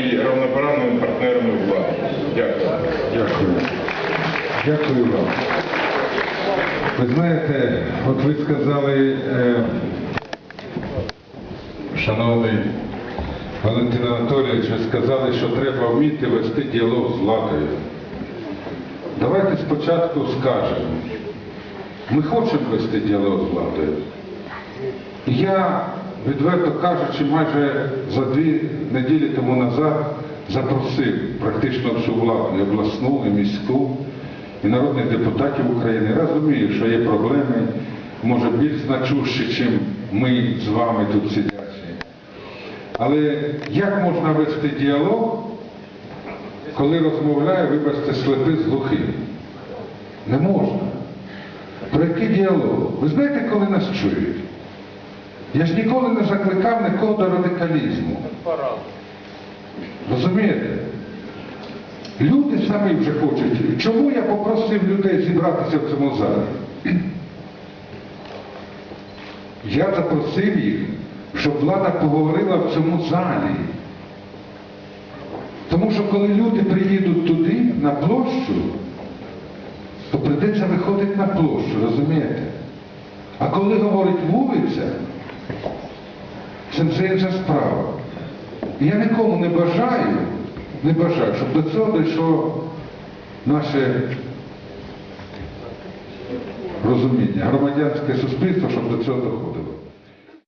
і равноправними партнерами влади. Дякую. Дякую. Дякую вам. Ви знаєте, от ви сказали, е, шановний Валентин Анатолійович, ви сказали, що треба вміти вести діалог з владою. Давайте спочатку скажемо. Ми хочемо вести діалог з владою. Я відверто кажучи, майже за дві неділі тому назад запросив практично всю владу, і обласну, і міську, і народних депутатів України. Розумію, що є проблеми, може більш значущі, чим ми з вами тут сидячі. Але як можна вести діалог, коли розмовляє, вибачте, слепий з глухим? Не можна. Про який діалог? Ви знаєте, коли нас чують? Я ж ніколи не закликав нікого до радикалізму. Розумієте? Люди самі вже хочуть. Чому я попросив людей зібратися в цьому залі? Я запросив їх, щоб влада поговорила в цьому залі. Тому що коли люди приїдуть туди, на площу, то прийдеться виходити на площу, розумієте? А коли говорить вулиця, це вже інша справа. Я нікому не бажаю, не бажаю, щоб до цього дійшло наше розуміння, громадянське суспільство, щоб до цього доходило.